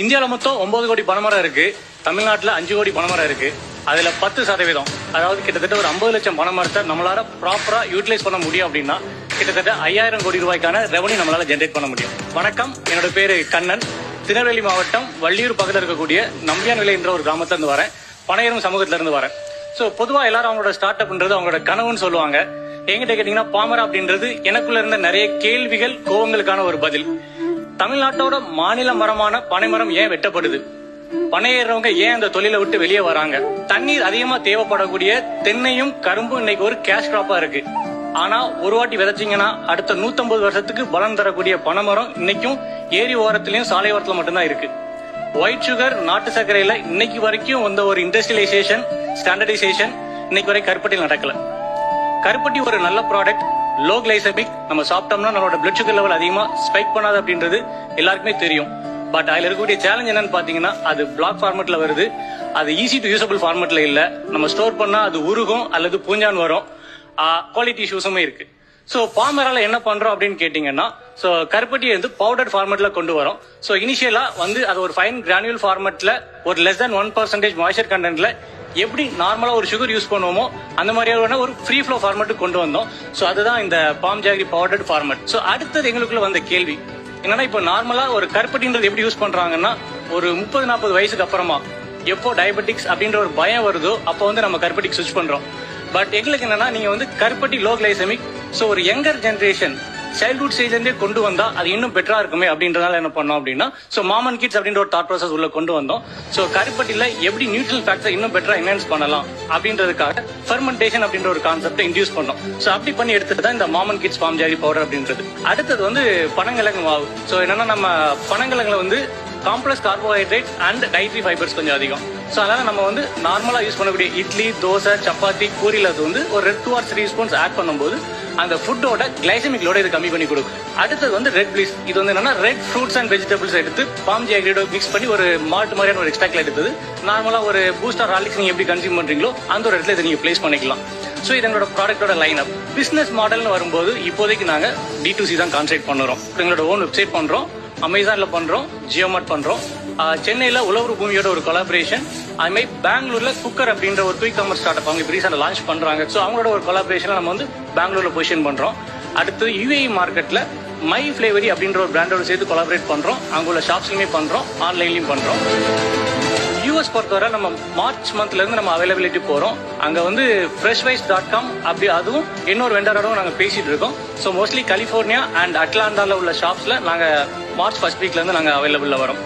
இந்தியாவில் மொத்தம் ஒன்பது கோடி பனைமரம் இருக்கு. தமிழ்நாட்டில் அஞ்சு கோடி பனைமரம் இருக்கு. அதுல பத்து சதவீதம் அதாவது கிட்டத்தட்ட ஒரு ஐம்பது லட்சம் பனைமரத்தை நம்மளால ப்ராப்பரா யூட்டிலைஸ் பண்ண முடியும் அப்படின்னா கிட்டத்தட்ட ஐயாயிரம் கோடி ரூபாய்க்கான ரெவன்யூ நம்மளால ஜென்ரேட் பண்ண முடியும். வணக்கம் என்னோட பேரு கண்ணன். திருநெல்வேலி மாவட்டம் வள்ளியூர் பக்கத்தில் இருக்கக்கூடிய நம்பியான் விலை என்ற ஒரு கிராமத்துல இருந்து வரேன். பனையரும் சமூகத்துல இருந்து வரேன். ஸோ பொதுவா எல்லாரும் அவங்களோட ஸ்டார்ட் அப்ன்றது அவங்களோட கனவுன்னு சொல்லுவாங்க. என்கிட்ட கேட்டீங்கன்னா பாமரா அப்படின்றது எனக்குள்ள இருந்த நிறைய கேள்விகள் கோவங்களுக்கான ஒரு பதில். தமிழ்நாட்டோட மாநில மரமான பனைமரம் ஏன் வெட்டப்படுது? பனையேறவங்க ஏன் அந்த தொழிலை விட்டு வெளியே வராங்க? தண்ணீர் அதிகமா தேவைப்படக்கூடிய தென்னையும் கரும்பும் இன்னைக்கு ஒரு கேஷ் கிராப்பா இருக்கு. ஆனா ஒரு வாட்டி விதைச்சீங்கன்னா அடுத்த 150 வருஷத்துக்கு பலன் தரக்கூடிய பனைமரம் இன்னைக்கும் ஏரி ஓரத்திலயும் சாலை ஓரத்துல மட்டும்தான் இருக்கு. ஒயிட் சுகர் நாட்டு சர்க்கரையில இன்னைக்கு வரைக்கும் வந்த ஒரு இண்டஸ்ட்ரியலைசேஷன் ஸ்டாண்டர்டைசேஷன் இன்னைக்கு வரை கருப்பட்டியில் நடக்கல. கருப்பட்டி ஒரு நல்ல ப்ராடக்ட் லோ கிளைசமிக் நம்ம சாப்பிட்டோம்னா நம்மளோட பிளட் சுகர் லெவல் அதிகமா ஸ்பைக் பண்ணாது அப்படின்றது எல்லாருக்குமே தெரியும். பட் அதுல இருக்கக்கூடிய சேலஞ்ச் என்னன்னு பாத்தீங்கன்னா அது பிளாக் ஃபார்மெட்ல வருது. அது ஈஸி டு யூசபிள் ஃபார்மெட்ல இல்ல. நம்ம ஸ்டோர் பண்ணா அது உருகும் அல்லது பூஞ்சான் வரும். குவாலிட்டி இஷ்யூஸுமே இருக்கு. ஸோ பாமரால என்ன பண்றோம் அப்படின்னு கேட்டீங்கன்னா ஸோ கருப்பட்டியை வந்து பவுடர் ஃபார்மெட்ல கொண்டு வரோம். ஸோ இனிஷியலா வந்து அது ஒரு ஃபைன் கிரானியூல் ஃபார்மெட்ல ஒரு less than one percentage moisture கண்டென்ட்ல எப்படி நார்மலா ஒரு சுகர் யூஸ் பண்ணுவோமோ அந்த மாதிரியான ஒரு ஃப்ரீ ஃப்ளோ ஃபார்மேட்டுக்கு கொண்டு வந்தோம். ஸோ அதுதான் இந்த palm jaggery powdered format so அடுத்தது எங்களுக்குள்ள வந்த கேள்வி. என்னன்னா இப்போ நார்மலா ஒரு கருப்பட்டின்றது எப்படி யூஸ் பண்றாங்கன்னா ஒரு முப்பது நாற்பது வயசுக்கு அப்புறமா எப்போ டயபெட்டிக்ஸ் அப்படின்ற ஒரு பயம் வருதோ அப்போ வந்து நம்ம கருப்பட்டிக் சுவிச் பண்றோம். பட் எங்களுக்கு என்னன்னா நீங்க வந்து கருப்பட்டி லோ கிளைசமிக் ஸோ ஒரு யங்கர் ஜென்ரேஷன் சைல்ட்ஹுட் ஸ்டேஜ்லேருந்தே கொண்டு வந்தா அது இன்னும் பெட்டரா இருக்குமே அப்படின்றதால என்ன பண்ணோம் அப்படின்னா சோ மாமன் கிட்ஸ் அப்படின்ற ஒரு தாட் ப்ராசஸ் உள்ள கொண்டு வந்தோம். சோ கருப்பட்டியில் எப்படி நியூட்ரல் ஃபேக்டர் இன்னும் பெட்டரா என்ஹான்ஸ் பண்ணலாம் அப்படின்றதுக்காக ஃபெர்மெண்டேஷன் அப்படின்ற ஒரு கான்செப்டை இன்டியூஸ் பண்ணோம். சோ அப்படி பண்ணி எடுத்துட்டு தான் இந்த மாமன் கிட்ஸ் பாம் ஜாரி பவுடர் அப்படின்றது. அடுத்தது வந்து பனங்கிழங்கு மாவு. சோ என்னன்னா நம்ம பனங்கிழங்குல வந்து complex carbohydrate and dietary fibres கொஞ்சம் அதிகம். ஸோ அதனால் நம்ம வந்து நார்மலாக யூஸ் பண்ணக்கூடிய இட்லி தோசை சப்பாத்தி பூரியில் அது வந்து ஒரு red two or three spoons add பண்ணும்போது அந்த ஃபுட்டோட கிளைசமிக் லோட இது கம்மி பண்ணி கொடுக்கும். அடுத்தது வந்து ரெட் ப்ளீஸ் இது வந்து என்னன்னா ரெட் ஃப்ரூட்ஸ் அண்ட் வெஜிடபிள்ஸ் எடுத்து பாம் ஜியாகிரியோட மிக்ஸ் பண்ணி ஒரு மாட்டு மாதிரியான ஒரு எக்ஸ்ட்ராக்ட்ல எடுத்தது. நார்மலாக ஒரு பூஸ்டர் ஹார்லிக்ஸ் நீங்கள் எப்படி கன்சியூம் பண்ணுறீங்களோ அந்த ஒரு இடத்துல இதை நீங்கள் பிளேஸ் பண்ணிக்கலாம். ஸோ இது எங்களோட ப்ராடக்ட்டோட லைன் அப் பிஸ்னஸ் மாடல்னு வரும்போது இப்போதைக்கு நாங்கள் டி டு சி தான் கான்சென்ட்ரேட் பண்ணுறோம் எங்களோட ஓன் வெப்சைட் பண்ணுறோம் அமேசானில் பண்ணுறோம் ஜியோமார்ட் பண்ணுறோம் சென்னையில உழவர் பூமியோட ஒரு கொலாபரேஷன் அது மாதிரி பெங்களூர்ல குக்கர் அப்படின்ற ஒரு குயிக் கமர் ஸ்டார்ட் அவங்க இப்போ ரீசெண்டாக லான்ச் பண்றாங்க. ஸோ அவங்களோட ஒரு கொலாபரேஷன் நம்ம வந்து பெங்களூர்ல பொசிஷன் பண்றோம். அடுத்து யுஏஇ மார்க்கெட்ல மை ஃபிளேவரி அப்படின்ற ஒரு பிராண்டோட சேர்த்து கொலாபரேட் பண்றோம். அங்க உள்ள ஷாப்ஸ்லயுமே பண்றோம். ஆன்லைன்லயும் பண்றோம். யூஎஸ் பொறுத்தவரை நம்ம மார்ச் மந்த்ல இருந்து நம்ம அவைலபிலிட்டி போறோம். அங்க வந்து ஃப்ரெஷ் வைஸ் டாட் காம் அப்படி அதுவும் இன்னொரு வெண்டரோடும் நாங்க பேசிட்டு இருக்கோம். ஸோ மோஸ்ட்லி கலிஃபோர்னியா அண்ட் அட்லாண்டால உள்ள ஷாப்ஸ்ல நாங்க மார்ச் ஃபர்ஸ்ட் வீக்ல இருந்து நாங்க அவைலபிள்ல வரோம்.